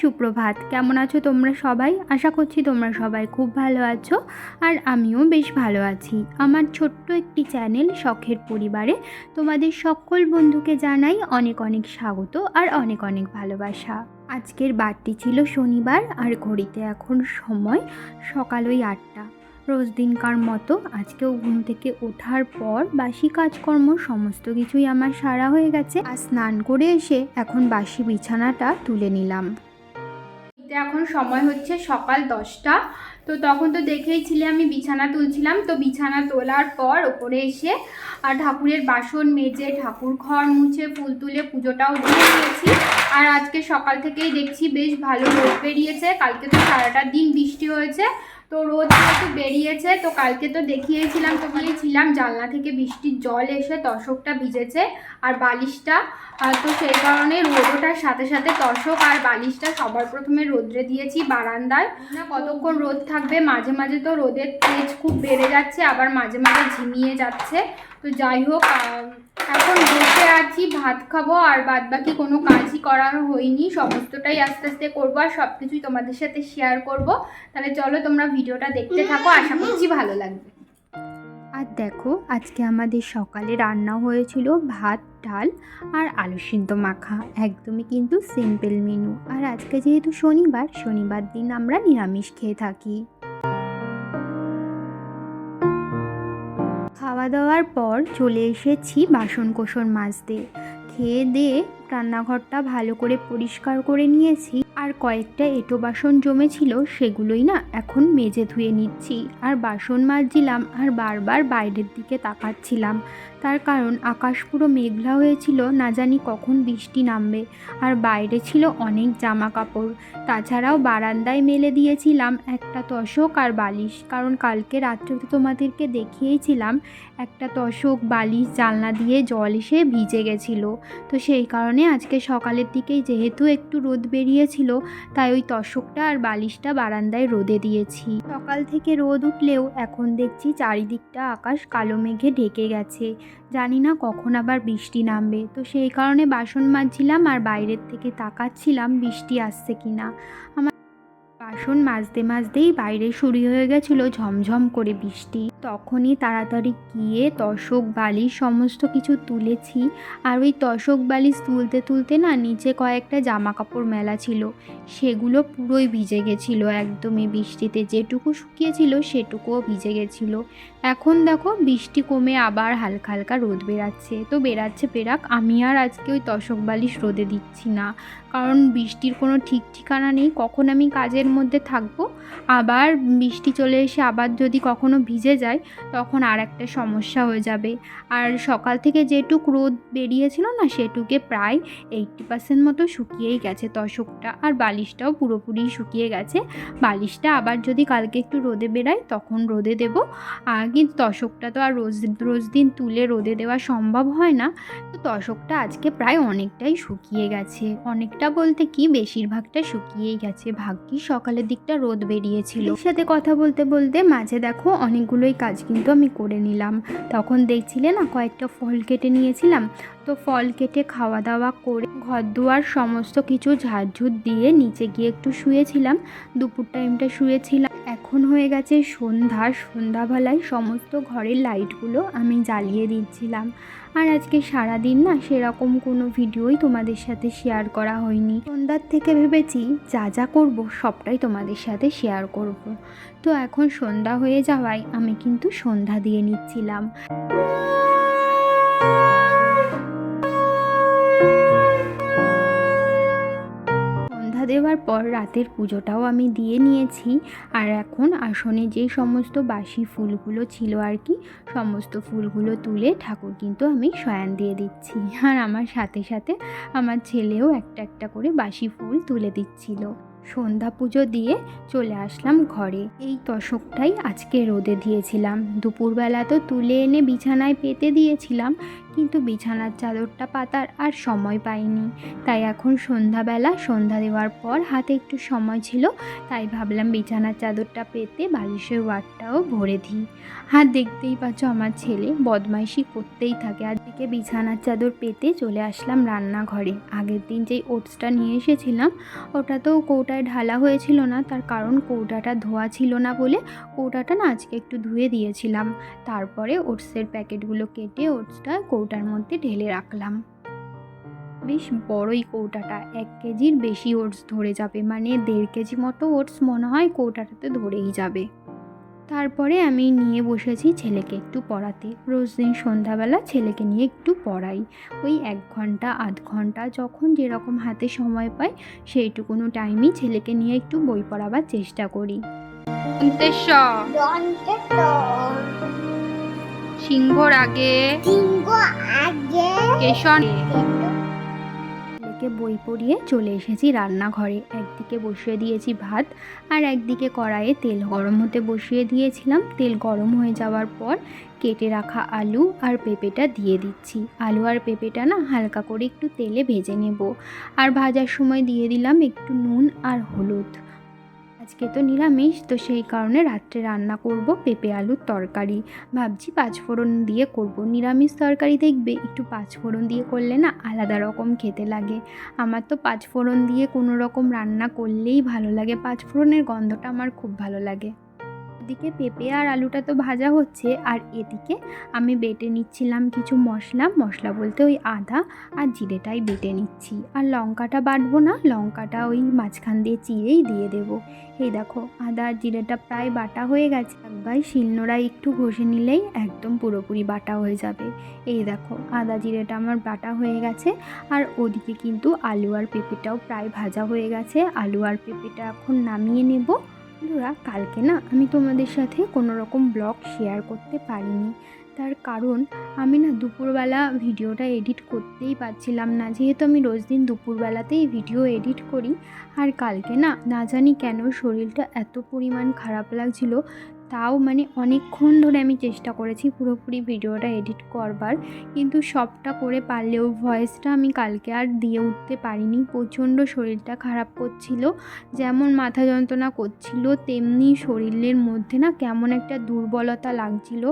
সুপ্রভাত। কেমন আছো তোমরা সবাই? আশা করছি তোমরা সবাই খুব ভালো আছো আর আমিও বেশ ভালো আছি। আমার ছোট্ট একটি চ্যানেল শখের পরিবারে তোমাদের সকল বন্ধুকে জানাই অনেক অনেক স্বাগত আর অনেক অনেক ভালোবাসা। আজকের বারটি ছিল শনিবার আর ঘড়িতে এখন সময় সকাল ওই আটটা। রোজ দিনকার মতো আজকেও ঘুম থেকে ওঠার পর বাসি কাজকর্ম, সমস্ত কিছুই আমার সারা হয়ে গেছে। আর স্নান করে এসে এখন বাসি বিছানাটা তুলে নিলাম। এখন সময় হচ্ছে সকাল দশটা। তো তখন তো দেখেইছিলে আমি বিছানা তুলছিলাম। তো বিছানা তোলার পর ওপরে এসে আর ঠাকুরের বাসন মেজে, ঠাকুর ঘর মুছে, ফুল তুলে পুজোটাও দিয়ে নিয়েছি আর আজকে সকাল থেকেই দেখছি বেশ ভালো রোদ বেরিয়েছে। কালকে তো সারাটা দিন বৃষ্টি হয়েছে। তো রোদ যেহেতু বেরিয়েছে, তো কালকে তো দেখিয়েছিলাম, তো গিয়েছিলাম, জানলা থেকে বৃষ্টির জল এসে তশকটা ভিজেছে। আর বালিশটা তো সেই কারণে রোদটার সাথে সাথে তশক আর বালিশটা সবার প্রথমে রোদ্রে দিয়েছি বারান্দায়। না কতক্ষণ রোদ থাকবে? মাঝে মাঝে তো রোদের তেজ খুব বেড়ে যাচ্ছে আবার মাঝে মাঝে ঝিমিয়ে যাচ্ছে। তো যাই হোক এখন বসে আছি ভাত খাব আর বাদ বাকি কোনো কাজই করার হয়নি। সমস্তটাই আস্তে আস্তে করব আর সব কিছুই তোমাদের সাথে শেয়ার করব। তাহলে চলো তোমরা ভিডিওটা দেখতে থাকো আশা করছি ভালো লাগবে। দেখো, আজকে আমাদের সকালে রান্না হয়েছিল ভাত, ডাল আর আলু সিদ্ধ মাখা। একদমই কিন্তু সিম্পল মেনু আর আজকে যেহেতু শনিবার শনিবার দিন আমরা নিরামিষ খেয়ে থাকি। খাওয়া দাওয়ার পর চলে এসেছি বাসন কোসন মাজতে। খেয়ে দিয়ে রান্নাঘরটা ভালো করে পরিষ্কার করে নিয়েছি। আর কয়েকটা এঁটো বাসন জমেছিল, সেগুলোই না এখন মেজে ধুয়ে নিচ্ছি। আর বাসন মাজছিলাম আর বারবার বাইরের দিকে তাকাচ্ছিলাম। তার কারণ আকাশ পুরো মেঘলা হয়েছিল, না জানি কখন বৃষ্টি নামবে। আর বাইরে ছিল অনেক জামা কাপড় তাছাড়াও বারান্দায় মেলে দিয়েছিলাম একটা তশক আর বালিশ। কারণ কালকে রাত্রে তোমাদেরকে দেখিয়েছিলাম, একটা তশক বালিশ, জানলা দিয়ে জল এসে ভিজে গেছিল। তো সেই কারণে আজকে সকালের দিকেই যেহেতু একটু রোদ বেরিয়েছিল, তাই ওই তশকটা আর বালিশটা বারান্দায় রোদে দিয়েছি। সকাল থেকে রোদ উঠলেও এখন দেখছি চারিদিকটা আকাশ কালো মেঘে ঢেকে গেছে। জানি না কখন আবার বৃষ্টি নামবে। তো সেই কারণে বাসন মাজছিলাম আর বাইরের থেকে তাকাচ্ছিলাম বৃষ্টি আসছে কিনা। আমার বাসন মাজতে মাজতেই বাইরে শুরু হয়ে গেছিল ঝমঝম করে বৃষ্টি। তখনই তাড়াতাড়ি গিয়ে তশক বালিশ সমস্ত কিছু তুলেছি। আর ওই তশক বালিশ তুলতে তুলতে না নিচে কয়েকটা জামা কাপড় মেলা ছিল। সেগুলো পুরোই ভিজে গেছিল একদমই। বৃষ্টিতে যেটুকু শুকিয়েছিল সেটুকুও ভিজে গেছিল। এখন দেখো বৃষ্টি কমে আবার হালকা হালকা রোদ বেরাচ্ছে তো বেরাচ্ছে বেরাক আমি আর আজকে ওই তশক বালিশ রোদে দিচ্ছি না। কারণ বৃষ্টির কোনো ঠিক ঠিকানা নেই। কখন আমি কাজের মধ্যে থাকব। আবার বৃষ্টি চলে এসে আবার যদি কখনো ভিজে যায়, তখন আর একটা সমস্যা হয়ে যাবে। আর সকাল থেকে যেটুক রোদ বেরিয়েছিল না, সেটুকে প্রায় এইটটি পার্সেন্ট মতো শুকিয়েই গেছে তশকটা আর বালিশটাও পুরোপুরি শুকিয়ে গেছে। বালিশটা আবার যদি কালকে একটু রোদে বেরায় তখন রোদে দেব। আর কিন্তু তশকটা তো আর রোজ রোজ দিন তুলে রোদে দেওয়া সম্ভব হয় না। তো তশকটা আজকে প্রায় অনেকটাই শুকিয়ে গেছে। অনেকটা বলতে কি, বেশিরভাগটা শুকিয়েই গেছে। ভাগ্যিস সকালের দিকটা রোদ বেরিয়েছিল। সাথে কথা বলতে বলতে মাঝে দেখো অনেকগুলোই কাজ কিন্তু আমি করে নিলাম। তখন দেখছিলে না কয়েকটা ফল কেটে নিয়েছিলাম? তো ফল কেটে খাওয়া দাওয়া করে ঘর দুয়ার সমস্ত কিছু ঝাড়ঝুট দিয়ে নিচে গিয়ে একটু শুয়েছিলাম। দুপুর টাইমটা শুয়েছিলাম। এখন হয়ে গেছে সন্ধ্যা। সন্ধ্যাবেলায় সমস্ত ঘরের লাইটগুলো আমি জ্বালিয়ে দিচ্ছিলাম। আর আজকে সারাদিন না সেরকম কোনো ভিডিওই তোমাদের সাথে শেয়ার করা হয়নি। সন্ধ্যার থেকে ভেবেছি যা যা করব সবটাই তোমাদের সাথে শেয়ার করব। তো এখন সন্ধ্যা হয়ে যাওয়ায় আমি কিন্তু সন্ধ্যা দিয়ে নিচ্ছিলাম। দেওয়ার পর রাতের পুজোটাও আমি দিয়ে নিয়েছি। আর এখন আসনে যে সমস্ত বাসি ফুলগুলো ছিল আর কি, সমস্ত ফুলগুলো তুলে ঠাকুর কিন্তু আমি শয়ান দিয়ে দিচ্ছি। আর আমার সাথে সাথে আমার ছেলেও একটা একটা করে বাসি ফুল তুলে দিচ্ছিল। সন্ধ্যা পুজো দিয়ে চলে আসলাম ঘরে। এই তশকটাই আজকে রোদে দিয়েছিলাম। দুপুরবেলা তো তুলে এনে বিছানায় পেতে দিয়েছিলাম। কিন্তু বিছানার চাদরটা পাতার আর সময় পাইনি। তাই এখন সন্ধ্যাবেলা সন্ধ্যা দেওয়ার পর হাতে একটু সময় ছিল, তাই ভাবলাম বিছানার চাদরটা পেতে বালিশের ওয়ারটাও ভরে দিই। আর দেখতেই পাচ্ছ আমার ছেলে বদমাইশি করতেই থাকে। আর দিকে বিছানার চাদর পেতে চলে আসলাম রান্নাঘরে। আগের দিন যেই ওটসটা নিয়ে এসেছিলাম ওটা তো কৌটায় ঢালা হয়েছিল না, তার কারণ কৌটাটা ধোয়া ছিল না বলে কৌটাটা না আজকে একটু ধুয়ে দিয়েছিলাম। তারপরে ওটসের প্যাকেটগুলো কেটে ওটসটা কৌটার মধ্যে ঢেলে রাখলাম। বেশ বড়ই কৌটাটা, এক কেজির বেশি ওটস ধরে যাবে। মানে দেড় কেজি মতো ওটস মনে হয় কৌটাটাতে ধরেই যাবে। তারপরে আমি নিয়ে বসেছি ছেলেকে একটু পড়াতে। রোজ দিন সন্ধ্যাবেলা ছেলেকে নিয়ে একটু পড়াই। ওই এক ঘণ্টা, আধ ঘণ্টা যখন যেরকম হাতে সময় পাই সেইটুকুনো টাইমই ছেলেকে নিয়ে একটু বই পড়াবার চেষ্টা করি। সিংহর আগে সিংহ আগে। কেশন। ছেলেকে বই পড়িয়ে চলে এসেছি রান্নাঘরে। একদিকে বসিয়ে দিয়েছি ভাত আর একদিকে কড়াইয়ে তেল। গরম হতে বসিয়ে দিয়েছিলাম। তেল গরম হয়ে যাওয়ার পর কেটে রাখা আলু আর পেঁপেটা দিয়ে দিচ্ছি। আলু আর পেঁপেটা না হালকা করে একটু তেলে ভেজে নেব। আর ভাজার সময় দিয়ে দিলাম একটু নুন আর হলুদ। আজকে তো নিরামিষ, তো সেই কারণে রাত্রে রান্না করব পেঁপে আলুর তরকারি। ভাবছি পাঁচফোড়ন দিয়ে করব। নিরামিষ তরকারি দেখবে, একটু পাঁচফোড়ন দিয়ে করলে না আলাদা রকম খেতে লাগে। আমার তো পাঁচফোড়ন দিয়ে কোনো রকম রান্না করলেই ভালো লাগে। পাঁচফোড়নের গন্ধটা আমার খুব ভালো লাগে। এদিকে পেঁপে আর আলুটা তো ভাজা হচ্ছে। আর এদিকে আমি বেটে নিচ্ছিলাম কিছু মশলা। মশলা বলতে ওই আদা আর জিরেটাই বেটে নিচ্ছি। আর লঙ্কাটা বাটবো না, লঙ্কাটা ওই মাঝখান দিয়ে চিরেই দিয়ে দেবো। এই দেখো, আদা আর জিরেটা প্রায় বাটা হয়ে গেছে। একবার শিলনোড়ায় একটু ঘষে নিলেই একদম পুরোপুরি বাটা হয়ে যাবে। এই দেখো, আদা জিরেটা আমার বাটা হয়ে গেছে। আর ওদিকে কিন্তু আলু আর পেঁপেটাও প্রায় ভাজা হয়ে গেছে। আলু আর পেঁপেটা এখন নামিয়ে নেব। বন্ধুরা, কালকে না আমি তোমাদের সাথে কোনো রকম ব্লগ শেয়ার করতে পারিনি। তার কারণ আমি না দুপুরবেলা ভিডিওটা এডিট করতেই পারছিলাম না। যেহেতু আমি রোজ দিন দুপুরবেলাতেই ভিডিও এডিট করি, আর কালকে না না জানি কেন শরীরটা এত পরিমাণ খারাপ লাগছিল তাও মানে অনেকক্ষণ ধরে আমি চেষ্টা করেছি পুরোপুরি ভিডিওটা এডিট করবার। কিন্তু সবটা করে পারলেও ভয়েসটা আমি কালকে আর দিয়ে উঠতে পারিনি। প্রচণ্ড শরীরটা খারাপ করছিল, যেমন মাথা যন্ত্রণা করছিল, তেমনি শরীরের মধ্যে না কেমন একটা দুর্বলতা লাগছিল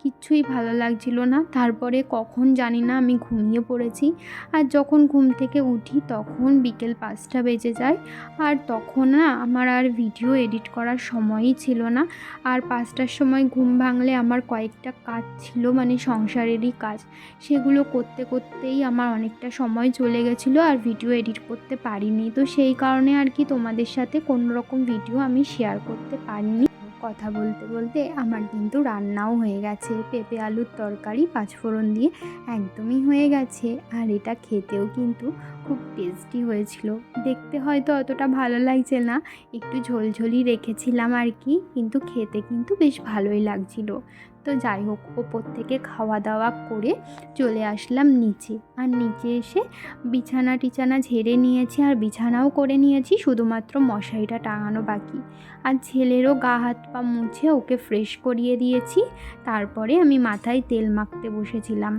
কিচ্ছুই ভালো লাগছিল না। তারপরে কখন জানি না আমি ঘুমিয়ে পড়েছি। আর যখন ঘুম থেকে উঠি তখন বিকেল পাঁচটা বেজে যায়। আর তখন না আমার আর ভিডিও এডিট করার সময়ই ছিল না। আর পাঁচটার সময় ঘুম ভাঙলে আমার কয়েকটা কাজ ছিল মানে সংসারেরই কাজ। সেগুলো করতে করতেই আমার অনেকটা সময় চলে গেছিল আর ভিডিও এডিট করতে পারিনি। তো সেই কারণে আর কি তোমাদের সাথে কোনো রকম ভিডিও আমি শেয়ার করতে পারিনি। কথা বলতে বলতে আমার কিন্তু রান্নাও হয়ে গেছে। পেঁপে, আলুর তরকারি, পাঁচফোড়ন দিয়ে একদমই হয়ে গেছে। আর এটা খেতেও কিন্তু খুব টেস্টি হয়েছিল। দেখতে হয়তো অতটা ভালো লাগছে না। একটু ঝোলঝোলি রেখেছিলাম আর কি, কিন্তু খেতে কিন্তু বেশ ভালোই লাগছিল। তো যাই হোক, ওপর থেকে খাওয়া দাওয়া করে চলে আসলাম নিচে। আর নিচে এসে বিছানা টিছানা ঝেড়ে নিয়েছি আর বিছানাও করে নিয়েছি, শুধুমাত্র মশারিটা টাঙানো বাকি। আর ছেলেরও গা হাত পা মুছে ওকে ফ্রেশ করিয়ে দিয়েছি। তারপরে আমি মাথায় তেল মাখতে বসেছিলাম।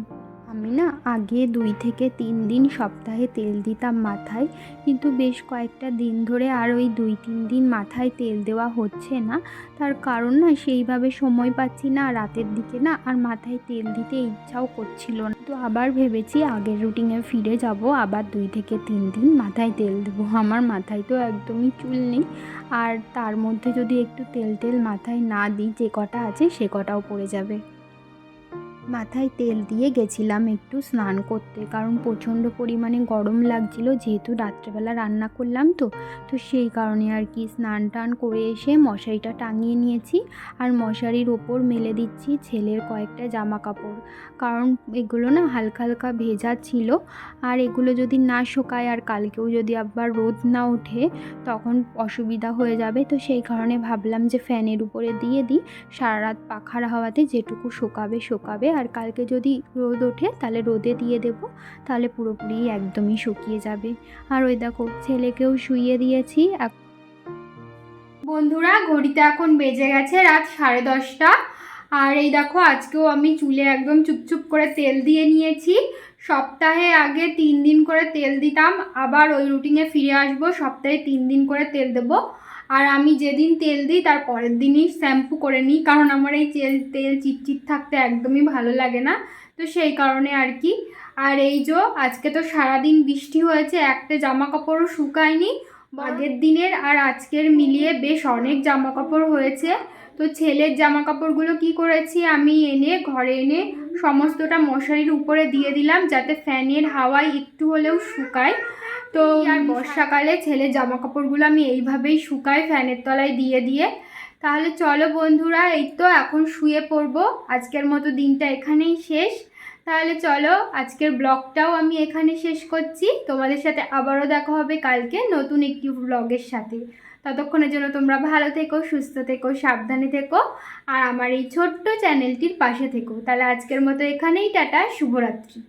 আমি না আগে দুই থেকে তিন দিন সপ্তাহে তেল দিতাম মাথায়, কিন্তু বেশ কয়েকটা দিন ধরে আর ওই দুই তিন দিন মাথায় তেল দেওয়া হচ্ছে না। তার কারণ না সেইভাবে সময় পাচ্ছি না, রাতের দিকে না আর মাথায় তেল দিতে ইচ্ছাও করছিল না। তো আবার ভেবেছি আগের রুটিনে ফিরে যাব, আবার দুই থেকে তিন দিন মাথায় তেল দেবো। আমার মাথায় তো একদমই চুল নেই। আর তার মধ্যে যদি একটু তেল তেল মাথায় না দিই, যে কটা আছে সে কটাও পড়ে যাবে। মাথায় তেল দিয়ে গেছিলাম একটু স্নান করতে, কারণ প্রচণ্ড পরিমাণে গরম লাগছিল, যেহেতু রাত্রেবেলা রান্না করলাম তো তো সেই কারণে আর কি স্নান টান করে এসে মশারিটা টাঙিয়ে নিয়েছি। আর মশারির ওপর মেলে দিচ্ছি ছেলের কয়েকটা জামা কাপড় কারণ এগুলো না হালকা হালকা ভেজা ছিল। আর এগুলো যদি না শোকায় আর কালকেও যদি আবার রোদ না ওঠে, তখন অসুবিধা হয়ে যাবে। তো সেই কারণে ভাবলাম যে ফ্যানের উপরে দিয়ে দিই সারা রাত পাখার হাওয়াতে যেটুকু শোকাবে শোকাবে। আর কালকে যদি রোদ ওঠে, তাহলে রোদে দিয়ে দেবো, তাহলে পুরোপুরি একদমই শুকিয়ে যাবে। আর ওই দেখো, ছেলেকেও শুইয়ে দিয়েছি। বন্ধুরা, ঘড়িতে এখন বেজে গেছে রাত সাড়ে দশটা। আর এই দেখো আজকেও আমি চুলে একদম চুপচুপ করে তেল দিয়ে নিয়েছি। সপ্তাহে আগে তিন দিন করে তেল দিতাম আবার ওই রুটিনে ফিরে আসব সপ্তাহে তিন দিন করে তেল দেবো। আর আমি যেদিন তেল দিই তার পরের দিনই শ্যাম্পু করে নিই কারণ আমার এই তেল তেল চিটচিট থাকতে একদমই ভালো লাগে না। তো সেই কারণে আর কি। আর এই যে আজকে তো সারাদিন বৃষ্টি হয়েছে একটা জামা কাপড়ও শুকায়নি আগের দিনের আর আজকের মিলিয়ে বেশ অনেক জামা কাপড় হয়েছে। তো ছেলের জামা কাপড়গুলো কি করেছি? আমি এনে, ঘরে এনে সমস্তটা মশারির উপরে দিয়ে দিলাম যাতে ফ্যানের হাওয়ায় একটু হলেও শুকায়। তো আর বর্ষাকালে ছেলের জামা কাপড়গুলো আমি এইভাবেই শুকাই ফ্যানের তলায় দিয়ে দিয়ে। তাহলে চলো বন্ধুরা, এই তো এখন শুয়ে পড়ব। আজকের মতো দিনটা এখানেই শেষ। তাহলে চলো, আজকের ব্লগটাও আমি এখানে শেষ করছি। তোমাদের সাথে আবারও দেখা হবে কালকে নতুন একটি ব্লগের সাথে। ততক্ষণের জন্য তোমরা ভালো থেকো, সুস্থ থেকো, সাবধানে থেকো আর আমার এই ছোট্ট চ্যানেলটির পাশে থেকো। তাহলে আজকের মতো এখানেই, টাটা, শুভরাত্রি।